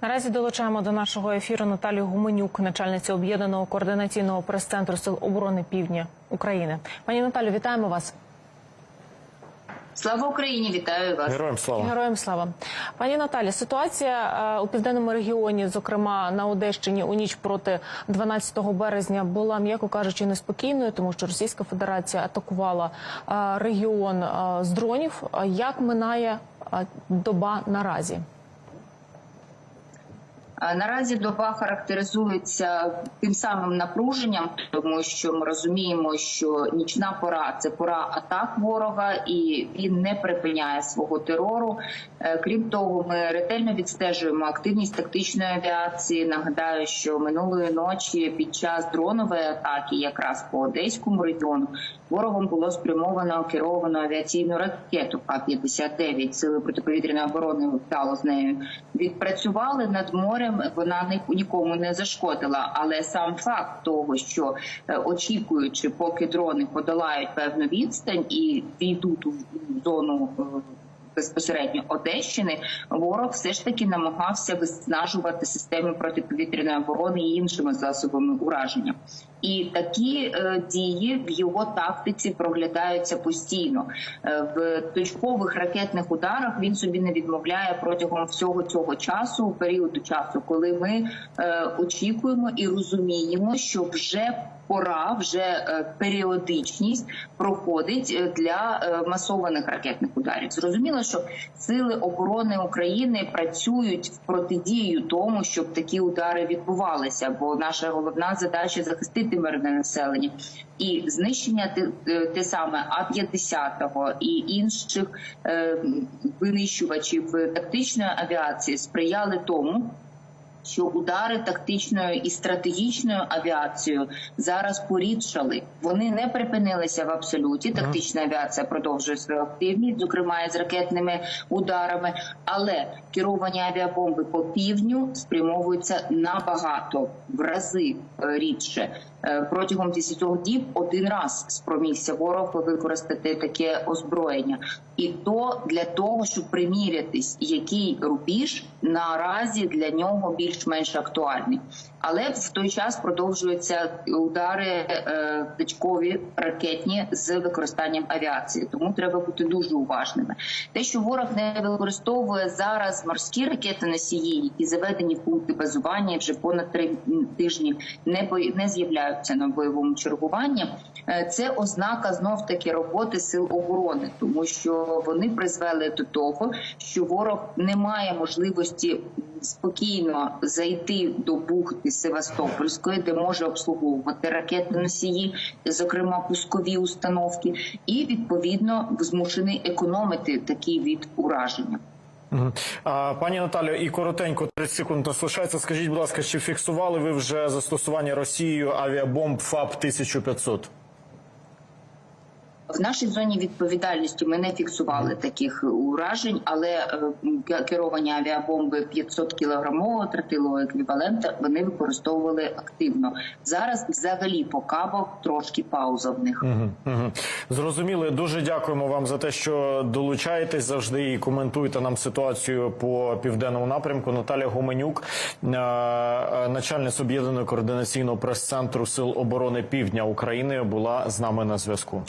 Наразі долучаємо до нашого ефіру Наталію Гуменюк, начальницю об'єднаного координаційного прес-центру Сил оборони Півдня України. Пані Наталю, вітаємо вас. Слава Україні! Вітаю вас. Героям слава. Героям слава. Пані Наталі, ситуація е, у південному регіоні, зокрема на Одещині, у ніч проти 12 березня була, м'яко кажучи, неспокійною, тому що Російська Федерація атакувала е, регіон е, з дронів. Як минає доба наразі? Наразі доба характеризується тим самим напруженням, тому що ми розуміємо, що нічна пора це пора атак ворога, і він не припиняє свого терору. Е, Крім того, ми ретельно відстежуємо активність тактичної авіації. Нагадаю, що минулої ночі під час дронової атаки, якраз по одеському регіону, ворогом було спрямовано керовану авіаційну ракету К-59. Сили протиповітряної оборони вдало з нею відпрацювали над морем. Вона ні- нікому не зашкодила. Але сам факт того, що е, очікуючи, поки дрони подолають певну відстань і війдуть у зону. е, Безпосередньо Одещини ворог все ж таки намагався виснажувати системи протиповітряної оборони і іншими засобами ураження. І такі е, дії в його тактиці проглядаються постійно. Е, в точкових ракетних ударах він собі не відмовляє протягом всього цього часу, періоду часу, коли ми е, очікуємо і розуміємо, що вже пора, вже періодичність проходить для масованих ракетних ударів. Зрозуміло, що сили оборони України працюють в протидію тому, щоб такі удари відбувалися, бо наша головна задача захистити мирне населення і знищення те, е, те саме А-50 і інших е, винищувачів тактичної авіації сприяли тому що удари тактичною і стратегічною авіацією зараз порідшали. Вони не припинилися в абсолюті. Тактична авіація продовжує свою активність, зокрема і з ракетними ударами. Але керовані авіабомби по півдню спрямовуються набагато в рази е, рідше. Е, Протягом 10 діб один раз спромігся ворог використати таке озброєння, і то для того, щоб примірятись, який рубіж наразі для нього більш-менш актуальний. Але в той час продовжуються удари е, точкові ракетні з використанням авіації. Тому треба бути дуже уважними. Те, що ворог не використовує зараз морські ракети носії, які заведені в пункти базування вже понад три тижні не бо- не з'являються на бойовому чергуванні. е, Це ознака знов таки роботи сил оборони, тому що вони призвели до того, що ворог не має можливості спокійно зайти до бухти Севастопольської, де може обслуговувати ракетні носії, зокрема пускові установки, і відповідно змушений економити такий від ураження. Пані Наталю, і коротенько 30 секунд нас лишається. Скажіть, будь ласка, чи фіксували ви вже застосування Росією авіабомб ФАП 1500 В нашій зоні відповідальності ми не фіксували таких уражень, але е, керовані авіабомби 500 кілограмового тротилового еквівалента вони використовували активно. Зараз взагалі по кабах трошки пауза в них. Зрозуміло. Дуже дякуємо вам за те, що долучаєтесь завжди і коментуєте нам ситуацію по південному напрямку. Наталя Гуменюк, е, е, начальниця об'єднаного координаційного прес-центру Сил оборони Півдня України, була з нами на зв'язку.